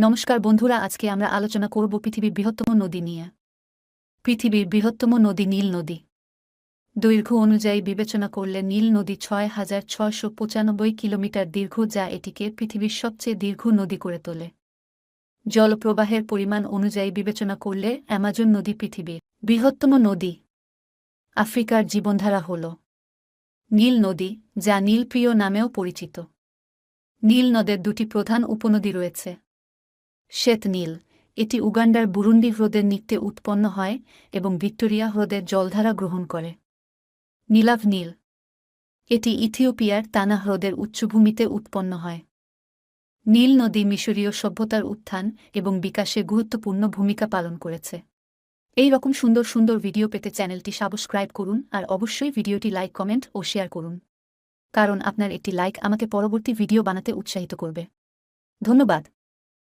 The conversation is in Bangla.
নমস্কার বন্ধুরা, আজকে আমরা আলোচনা করব পৃথিবীর বৃহত্তম নদী নিয়ে। পৃথিবীর বৃহত্তম নদী নীল নদী। দৈর্ঘ্য অনুযায়ী বিবেচনা করলে নীল নদী ছয় হাজার ছয়শো পঁচানব্বই কিলোমিটার দীর্ঘ, যা এটিকে পৃথিবীর সবচেয়ে দীর্ঘ নদী করে তোলে। জলপ্রবাহের পরিমাণ অনুযায়ী বিবেচনা করলে অ্যামাজন নদী পৃথিবীর বৃহত্তম নদী। আফ্রিকার জীবনধারা হল নীল নদী, যা নীলপ্রিয় নামেও পরিচিত। নীল নদের দুটি প্রধান উপনদী রয়েছে। শ্বেত নীল। এটি উগান্ডার বুরুন্ডি হ্রদের নিত্যে উৎপন্ন হয় এবং ভিক্টোরিয়া হ্রদের জলধারা গ্রহণ করে। নীলাভ নীল। এটি ইথিওপিয়ার তানা হ্রদের উচ্চভূমিতে উৎপন্ন হয়। নীল নদী মিশরীয় সভ্যতার উত্থান এবং বিকাশে গুরুত্বপূর্ণ ভূমিকা পালন করেছে। এই রকম সুন্দর সুন্দর ভিডিও পেতে চ্যানেলটি সাবস্ক্রাইব করুন আর অবশ্যই ভিডিওটি লাইক, কমেন্ট ও শেয়ার করুন। কারণ আপনার একটি লাইক আমাকে পরবর্তী ভিডিও বানাতে উৎসাহিত করবে। ধন্যবাদ।